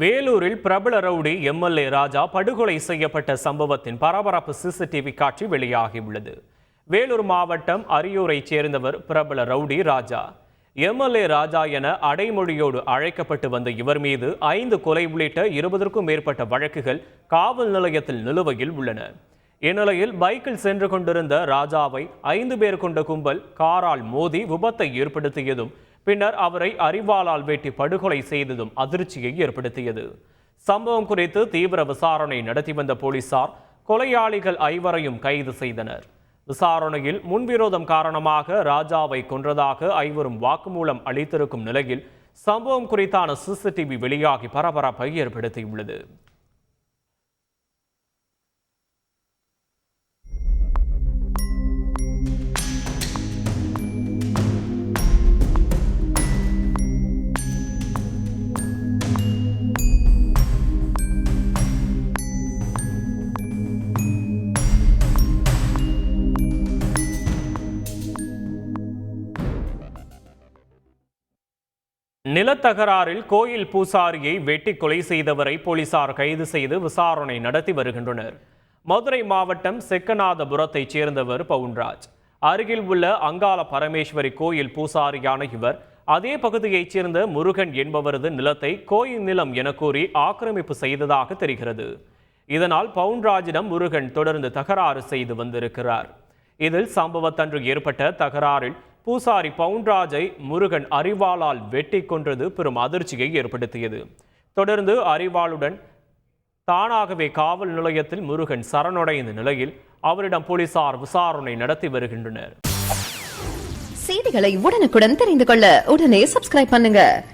வேலூரில் பிரபல rowdy MLA ராஜா படுகொலை செய்யப்பட்ட சம்பவத்தின் பரபரப்பு சிசிடிவி காட்சி வெளியாகியுள்ளது. வேலூர் மாவட்டம் அரியூரைச் சேர்ந்தவர் பிரபல ரவுடி ராஜா. எம்எல்ஏ ராஜா என அடைமொழியோடு அழைக்கப்பட்டு வந்த இவர் மீது ஐந்து கொலை உள்ளிட்ட இருபதற்கும் மேற்பட்ட வழக்குகள் காவல் நிலையத்தில் நிலுவையில் உள்ளன. இந்நிலையில் பைக்கில் சென்று கொண்டிருந்த ராஜாவை ஐந்து பேர் கொண்ட கும்பல் காரால் மோதி விபத்தை ஏற்படுத்தியதும் பின்னர் அவரை அறிவாளால் வெட்டி படுகொலை செய்ததும் அதிர்ச்சியை ஏற்படுத்தியது. சம்பவம் குறித்து தீவிர விசாரணை நடத்தி வந்த போலீசார் கொலையாளிகள் ஐவரையும் கைது செய்தனர். விசாரணையில் முன்விரோதம் காரணமாக ராஜாவை கொன்றதாக ஐவரும் வாக்குமூலம் அளித்திருக்கும் நிலையில் சம்பவம் குறித்தான சிசிடிவி வெளியாகி பரபரப்பை ஏற்படுத்தியுள்ளது. நிலத்தகராறில் கோயில் பூசாரியை வெட்டி கொலை செய்தவரை போலீசார் கைது செய்து விசாரணை நடத்தி வருகின்றனர். மதுரை மாவட்டம் செக்கநாதபுரத்தைச் சேர்ந்தவர் பவுன்ராஜ். அருகில் உள்ள அங்காள பரமேஸ்வரி கோயில் பூசாரியான இவர் அதே பகுதியைச் சேர்ந்த முருகன் என்பவரது நிலத்தை கோயில் நிலம் என கூறி ஆக்கிரமிப்பு செய்ததாக தெரிகிறது. இதனால் பவுன்ராஜிடம் முருகன் தொடர்ந்து தகராறு செய்து வந்திருக்கிறார். இதில் சம்பவத்தன்று ஏற்பட்ட தகராறில் பூசாரி பவுன்ராஜை முருகன் அரிவாளால் வெட்டி கொன்றது பெரும் அதிர்ச்சியை ஏற்படுத்தியது. தொடர்ந்து அரிவாளுடன் தானாகவே காவல் நிலையத்தில் முருகன் சரணடைந்த நிலையில் அவரிடம் போலீசார் விசாரணை நடத்தி வருகின்றனர். செய்திகளை உடனுக்குடன் தெரிந்து கொள்ள உடனே சப்ஸ்கிரைப் பண்ணுங்க.